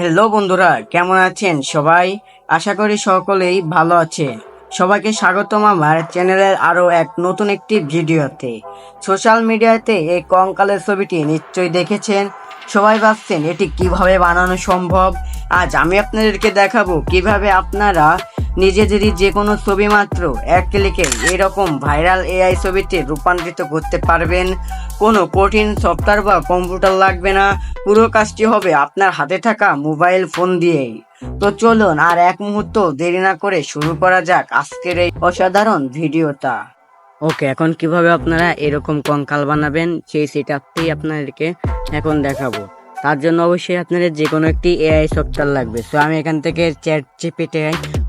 Hello বন্ধুরা, কেমন আছেন সবাই? আশা করি সকলেই ভালো আছেন। সবাইকে স্বাগতম আমার চ্যানেলের আরও এক নতুন একটি ভিডিওতে। সোশ্যাল মিডিয়াতে এই কঙ্কালের ছবিটি নিশ্চয়ই দেখেছেন? সবাই ভাবছেন এটি কীভাবে বানানো সম্ভব? আজ আমি আপনাদেরকে দেখাবো কীভাবে আপনারা নিজেদেরই যে কোনো ছবি মাত্র এক ক্লিকে এরকম ভাইরাল এআই ছবিতে রূপান্তরিত করতে পারবেন, কোনো কঠিন সফটওয়্যার বা কম্পিউটার লাগবে না। পুরো কাজটি হবে আপনার হাতে থাকা মোবাইল ফোন দিয়েই। তো চলুন আর এক মুহূর্ত দেরি না করে শুরু করা যাক আজকের এই অসাধারণ ভিডিওটা। ওকে, এখন কীভাবে আপনারা এরকম কঙ্কাল বানাবেন, সেই সেটআপটি আপনাদেরকে এখন দেখাবো। তার জন্য অবশ্যই আপনাদের যে কোনো একটি এআই সফটওয়্যার লাগবে। সো আমি এখান থেকে চ্যাট জিপিটি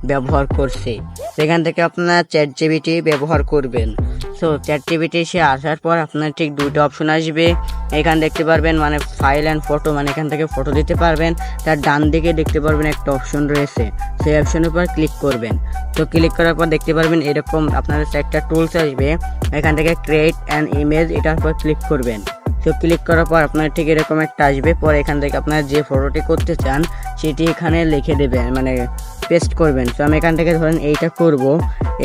ব্যবহার করছি। সেখান থেকে আপনারা চ্যাট জিবিটি ব্যবহার করবেন। সো চ্যাট জিবিটি সে আসার পর আপনার ঠিক দুইটা অপশন আসবে। এখান দেখতে পারবেন মানে ফাইল অ্যান্ড ফটো মানে এখান থেকে ফটো দিতে পারবেন। তার ডান দিকে দেখতে পারবেন একটা অপশন রয়েছে। সেই অপশনের উপর ক্লিক করবেন। তো ক্লিক করার পর দেখতে পারবেন এরকম আপনাদের একটা টুলস আসবে। এখান থেকে ক্রিয়েট অ্যান ইমেজ এটার উপর ক্লিক করবেন। তো ক্লিক করার পর আপনার ঠিক এরকম একটা আসবে। পরে এখান থেকে আপনার যে ফটোটি করতে চান, সেটি এখানে লিখে দেবেন মানে পেস্ট করবেন। তো আমি এখান থেকে ধরেন এইটা করব।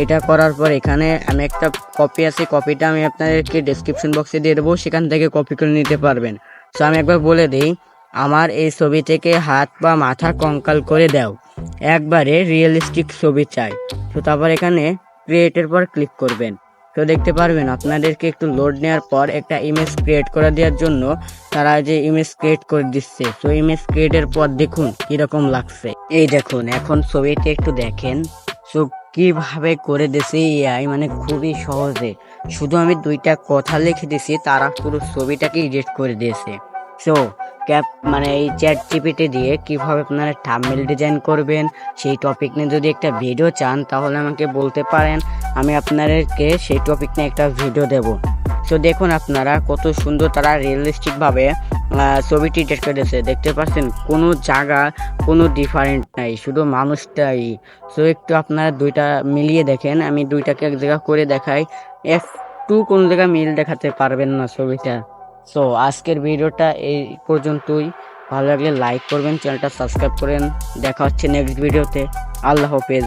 এটা করার পর এখানে আমি একটা কপি আছে কপিটা আমি আপনাদেরকে ডেসক্রিপশন বক্সে দিয়ে দেবো, সেখান থেকে কপি করে নিতে পারবেন। তো আমি একবার বলে দিই, আমার এই ছবি থেকে হাত বা মাথা কঙ্কাল করে দাও। একবারে রিয়েলিস্টিক ছবি চাই। তো তারপর এখানে ক্রিয়েটের পর ক্লিক করবেন। তো দেখতে পারবেন, আপনাদেরকে একটু লোড নেওয়ার পর একটা ইমেজ ক্রিয়েট করে দেওয়ার জন্য তারা যে ইমেজ ক্রিয়েট করে দিচ্ছে। তো ইমেজ ক্রিয়েটের পর দেখুন কীরকম লাগছে। এই দেখুন, এখন ছবিটি একটু দেখেন। তো কীভাবে করে দিছে এআই মানে খুবই সহজে। শুধু আমি দুইটা কথা লিখে দিছি, তারা পুরো ছবিটাকে এডিট করে দিয়েছে। সো ক্যাপ মানে এই চ্যাট জিপিটি দিয়ে কীভাবে আপনারা থাম্বনেল ডিজাইন করবেন, সেই টপিক নিয়ে যদি একটা ভিডিও চান, তাহলে আমাকে বলতে পারেন, আমি আপনাদেরকে সেই টপিক নিয়ে একটা ভিডিও দেব। তো দেখুন আপনারা কত সুন্দর তারা রিয়েলিস্টিকভাবে ছবিটি দিয়েছে দেখতে পাচ্ছেন, কোনো জায়গা, কোনো ডিফারেন্ট নাই, শুধু মানুষটাই। সো একটু আপনারা দুইটা মিলিয়ে দেখেন, আমি দুইটাকে এক জায়গা করে দেখাই। একটু কোনো জায়গায় মিল দেখাতে পারবেন না ছবিটা। সো আজকের ভিডিওটা এই পর্যন্তই। ভালো লাগলে লাইক করবেন চ্যানেলটা সাবস্ক্রাইব করেন। দেখা হচ্ছে নেক্সট ভিডিওতে আল্লাহ হাফেজ।